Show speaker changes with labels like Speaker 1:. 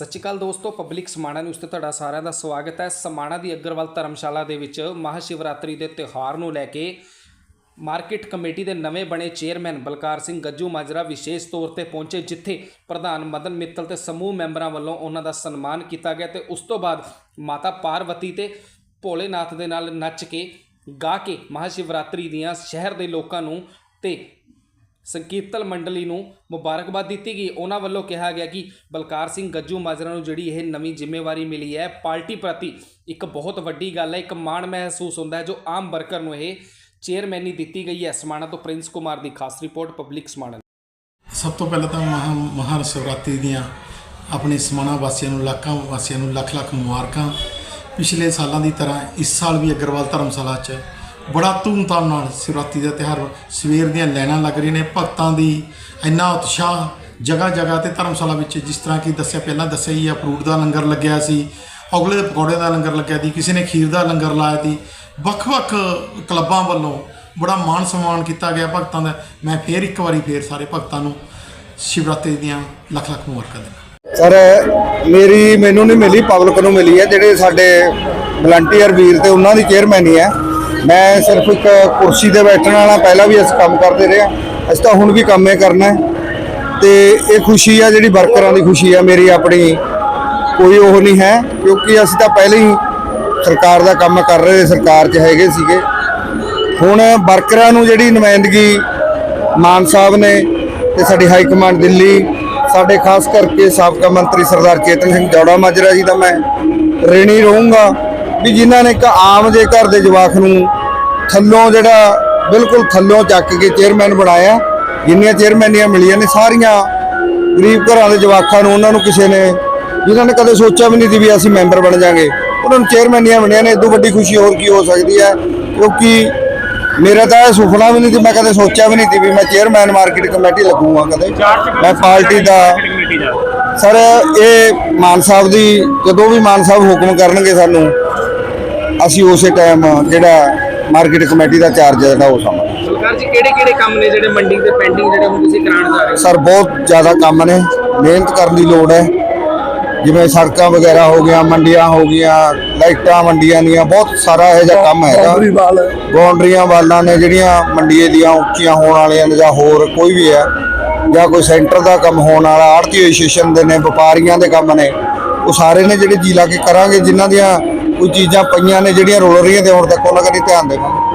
Speaker 1: ਸਤਿ ਸ਼੍ਰੀ ਅਕਾਲ ਦੋਸਤੋ public Samana news ਤੇ ਤੁਹਾਡਾ ਸਾਰਿਆਂ ਦਾ ਸਵਾਗਤ ਹੈ। ਸਮਾਣਾ ਦੀ ਅਗਰਵਾਲ ਧਰਮਸ਼ਾਲਾ ਦੇ ਵਿੱਚ ਮਹਾਸ਼ਿਵਰਾਤਰੀ ਦੇ ਤਿਉਹਾਰ ਨੂੰ ਲੈ ਕੇ ਮਾਰਕੀਟ ਕਮੇਟੀ ਦੇ ਨਵੇਂ ਬਣੇ ਚੇਅਰਮੈਨ ਬਲਕਾਰ ਸਿੰਘ ਗੱਜੂ ਮਾਜਰਾ ਵਿਸ਼ੇਸ਼ ਤੌਰ ਤੇ ਪਹੁੰਚੇ, ਜਿੱਥੇ ਪ੍ਰਧਾਨ ਮਦਨ ਮਿੱਤਲ ਤੇ ਸਮੂਹ ਮੈਂਬਰਾਂ ਵੱਲੋਂ ਉਹਨਾਂ ਦਾ ਸਨਮਾਨ ਕੀਤਾ ਗਿਆ ਤੇ ਉਸ ਤੋਂ ਬਾਅਦ ਮਾਤਾ ਪਾਰਵਤੀ ਤੇ ਭੋਲੇਨਾਥ ਦੇ ਨਾਲ ਨੱਚ ਕੇ, ਗਾ ਕੇ ਮਹਾਸ਼ਿਵਰਾਤਰੀ ਦੀਆਂ ਸ਼ਹਿਰ ਦੇ ਲੋਕਾਂ ਨੂੰ ਤੇ ਸੰਕੀਰਤਨ ਮੰਡਲੀ ਨੂੰ ਮੁਬਾਰਕਬਾਦ ਦਿੱਤੀ ਗਈ। ਉਹਨਾਂ ਵੱਲੋਂ ਕਿਹਾ ਗਿਆ ਕਿ ਬਲਕਾਰ ਸਿੰਘ ਗੱਜੂ ਮਾਜਰਾ ਨੂੰ ਜਿਹੜੀ ਇਹ ਨਵੀਂ ਜ਼ਿੰਮੇਵਾਰੀ ਮਿਲੀ ਹੈ, ਪਾਰਟੀ ਪ੍ਰਤੀ ਇੱਕ ਬਹੁਤ ਵੱਡੀ ਗੱਲ ਹੈ, ਇੱਕ ਮਾਣ ਮਹਿਸੂਸ ਹੁੰਦਾ ਹੈ, ਜੋ ਆਮ ਵਰਕਰ ਨੂੰ ਇਹ ਚੇਅਰਮੈਨੀ ਦਿੱਤੀ ਗਈ ਹੈ। ਸਮਾਣਾ ਤੋਂ ਪ੍ਰਿੰਸ ਕੁਮਾਰ ਦੀ ਖਾਸ ਰਿਪੋਰਟ, ਪਬਲਿਕ ਸਮਾਣਾ
Speaker 2: ਸਭ ਤੋਂ ਪਹਿਲਾਂ ਤਾਂ ਮਹਾ ਮਹਾਨ ਸ਼ਿਵਰਾਤਰੀ ਦੀਆਂ ਆਪਣੇ ਸਮਾਣਾ ਵਾਸੀਆਂ ਨੂੰ, ਲੱਖਾਂ ਵਾਸੀਆਂ ਨੂੰ ਲੱਖ ਲੱਖ ਮੁਬਾਰਕਾਂ। ਪਿਛਲੇ ਸਾਲਾਂ ਦੀ ਤਰ੍ਹਾਂ ਇਸ ਸਾਲ ਵੀ ਅਗਰਵਾਲ ਧਰਮਸ਼ਾਲਾ 'ਚ ਬੜਾ ਧੂਮਧਾਮ ਨਾਲ ਸ਼ਿਵਰਾਤਰੀ ਦਾ ਤਿਉਹਾਰ ਸਵੇਰ ਦੀਆਂ ਲਾਈਨਾਂ ਲੱਗ ਰਹੀਆਂ ਨੇ ਭਗਤਾਂ ਦੀ। ਇੰਨਾ ਉਤਸ਼ਾਹ ਜਗ੍ਹਾ ਜਗ੍ਹਾ ਤੇ ਧਰਮਸ਼ਾਲਾ ਵਿੱਚ, ਜਿਸ ਤਰ੍ਹਾਂ ਕਿ ਦੱਸਿਆ, ਪਹਿਲਾਂ ਦੱਸਿਆ ਹੀ ਆ, ਫਰੂਟ ਦਾ ਲੰਗਰ ਲੱਗਿਆ ਸੀ ਉਗਲੇ ਦੇ ਪਕੌੜੇ ਦਾ ਲੰਗਰ ਲੱਗਿਆ ਸੀ, ਕਿਸੇ ਨੇ ਖੀਰ ਦਾ ਲੰਗਰ ਲਾਇਆ ਸੀ। ਵੱਖ-ਵੱਖ ਕਲੱਬਾਂ ਵੱਲੋਂ ਬੜਾ ਮਾਣ ਸਨਮਾਨ ਕੀਤਾ ਗਿਆ ਭਗਤਾਂ ਦਾ। ਮੈਂ ਫੇਰ ਇੱਕ ਵਾਰੀ ਫੇਰ ਸਾਰੇ ਭਗਤਾਂ ਨੂੰ ਸ਼ਿਵਰਾਤਰੀ ਦੀਆਂ ਲੱਖ ਲੱਖ ਮੁਬਾਰਕਾਂ ਦਿੰਦਾ।
Speaker 3: ਸਰ, ਮੇਰੀ, ਮੈਨੂੰ ਨਹੀਂ ਮਿਲੀ ਪਬਲਿਕ ਨੂੰ ਮਿਲੀ ਹੈ, ਜਿਹੜੇ ਸਾਡੇ ਵਲੰਟੀਅਰ ਵੀਰ ਤੇ ਉਹਨਾਂ ਦੀ ਚੇਅਰਮੈਨੀ ਹੈ। ਮੈਂ ਸਿਰਫ ਇੱਕ ਕੁਰਸੀ ਤੇ ਬੈਠਣ ਵਾਲਾ, ਪਹਿਲਾਂ ਵੀ ਅਸੀਂ ਕੰਮ ਕਰਦੇ ਰਹੇ ਹਾਂ। ਅਸੀਂ ਤਾਂ ਹੁਣ ਵੀ ਕੰਮੇ ਕਰਨਾ ਹੈ। ਤੇ ਇਹ ਖੁਸ਼ੀ ਆ, ਜਿਹੜੀ ਵਰਕਰਾਂ ਦੀ ਖੁਸ਼ੀ ਆ, ਮੇਰੀ ਆਪਣੀ। ਕੋਈ ਉਹ ਨਹੀਂ ਹੈ, ਕਿਉਂਕਿ ਅਸੀਂ ਤਾਂ ਪਹਿਲਾਂ ਹੀ ਸਰਕਾਰ ਦਾ ਕੰਮ ਕਰ ਰਹੇ, ਸਰਕਾਰ 'ਚ ਹੈਗੇ ਸੀਗੇ। ਹੁਣ ਵਰਕਰਾਂ ਨੂੰ ਜਿਹੜੀ ਨੁਮਾਇੰਦਗੀ, ਮਾਨ ਸਾਹਿਬ ਨੇ ਤੇ ਸਾਡੀ ਹਾਈ ਕਮਾਂਡ ਦਿੱਲੀ, ਸਾਡੇ ਖਾਸ ਕਰਕੇ ਸਾਬਕਾ ਮੰਤਰੀ ਸਰਦਾਰ ਚੇਤਨ ਸਿੰਘ ਜੌੜਾ ਮਾਜਰਾ ਜੀ ਦਾ ਮੈਂ ਰੇਣੀ ਰਹੂੰਗਾ। ਵੀ ਜਿਨ੍ਹਾਂ ਨੇ ਇੱਕ ਆਮ ਜੇ ਘਰ ਦੇ ਜਵਾਕ ਨੂੰ ਥੱਲੋਂ ਜਿਹੜਾ ਬਿਲਕੁਲ ਥੱਲੋਂ ਚੱਕ ਕੇ ਚੇਅਰਮੈਨ ਬਣਾਇਆ ਜਿੰਨੀਆਂ ਚੇਅਰਮੈਨੀਆਂ ਮਿਲੀਆਂ ਨੇ ਸਾਰੀਆਂ ਗਰੀਬ ਘਰਾਂ ਦੇ ਜਵਾਕਾਂ ਨੂੰ ਉਹਨਾਂ ਨੂੰ ਕਿਸੇ ਨੇ ਜਿਨ੍ਹਾਂ ਨੇ ਕਦੇ ਸੋਚਿਆ ਵੀ ਨਹੀਂ ਸੀ ਵੀ ਅਸੀਂ ਮੈਂਬਰ ਬਣ ਜਾਾਂਗੇ ਉਹਨਾਂ ਨੂੰ ਚੇਅਰਮੈਨੀਆਂ ਬਣੀਆਂ ਨੇ ਇਦੋਂ ਵੱਡੀ ਖੁਸ਼ੀ ਹੋਰ ਕੀ ਹੋ ਸਕਦੀ ਹੈ? ਕਿਉਂਕਿ ਮੇਰਾ ਤਾਂ ਇਹ ਸੁਪਨਾ ਵੀ ਨਹੀਂ ਸੀ ਮੈਂ ਕਦੇ ਸੋਚਿਆ ਵੀ ਨਹੀਂ ਸੀ ਵੀ ਮੈਂ ਚੇਅਰਮੈਨ ਮਾਰਕੀਟ ਕਮੇਟੀ ਲੱਗੂਗਾ ਕਦੇ। ਮੈਂ ਪਾਰਟੀ ਦਾ। ਸਰ ਇਹ ਮਾਨ ਸਾਹਿਬ ਦੀ ਜਦੋਂ ਵੀ ਮਾਨ ਸਾਹਿਬ ਹੁਕਮ ਕਰਨਗੇ ਸਾਨੂੰ ਅਸੀਂ ਉਸੇ ਟਾਈਮ ਜਿਹੜਾ ਮਾਰਕੀਟ ਕਮੇਟੀ ਦਾ ਚਾਰਜ ਜਿਹੜਾ ਉਹ ਸੰਭਾਲਾਂਗੇ
Speaker 1: ਬਲਕਾਰ ਜੀ ਕਿਹੜੇ ਕਿਹੜੇ ਕੰਮ ਨੇ ਜਿਹੜੇ ਮੰਡੀ ਦੇ ਪੈਂਡਿੰਗ ਜਿਹੜੇ ਹੁਣ ਤੁਸੀਂ ਕਰਾਉਣ ਜਾ ਰਹੇ ਹੋ?
Speaker 3: ਸਰ ਬਹੁਤ ਜ਼ਿਆਦਾ ਕੰਮ ਨੇ। ਮਿਹਨਤ ਕਰਨ ਦੀ ਲੋੜ ਹੈ। ਜਿਵੇਂ ਸੜਕਾਂ ਵਗੈਰਾ ਹੋ ਗਿਆ ਮੰਡੀਆਂ ਹੋ ਗਈਆਂ ਲਾਈਟਾਂ ਮੰਡੀਆਂ ਦੀਆਂ ਬਹੁਤ ਸਾਰਾ ਇਹੋ ਜਿਹਾ ਕੰਮ ਹੈਗਾ। ਬਾਉਂਡਰੀਆਂ ਵਾਲਾਂ ਨੇ ਜਿਹੜੀਆਂ ਮੰਡੀਏ ਦੀਆਂ ਉੱਚੀਆਂ ਹੋਣ ਵਾਲੀਆਂ ਨੇ ਜਾਂ ਹੋਰ ਕੋਈ ਵੀ ਹੈ ਜਾਂ ਕੋਈ ਸੈਂਟਰ ਦਾ ਕੰਮ ਹੋਣ ਵਾਲਾ ਆੜਤੀ ਐਸੋਸੀਏਸ਼ਨ ਦੇ ਨੇ ਵਪਾਰੀਆਂ ਦੇ ਕੰਮ ਨੇ ਉਹ ਸਾਰੇ ਨੇ ਜਿਹੜੇ ਜੀ ਲਾ ਕੇ ਕਰਾਂਗੇ ਜਿਨ੍ਹਾਂ ਦੀਆਂ ਕੋਈ ਚੀਜ਼ਾਂ ਪਈਆਂ ਨੇ ਜਿਹੜੀਆਂ ਰੁਲ ਰਹੀਆਂ ਤੇ ਹੁਣ ਤੱਕ ਉਹਨਾਂ ਕਦੀ ਧਿਆਨ ਦੇਵਾਂਗੇ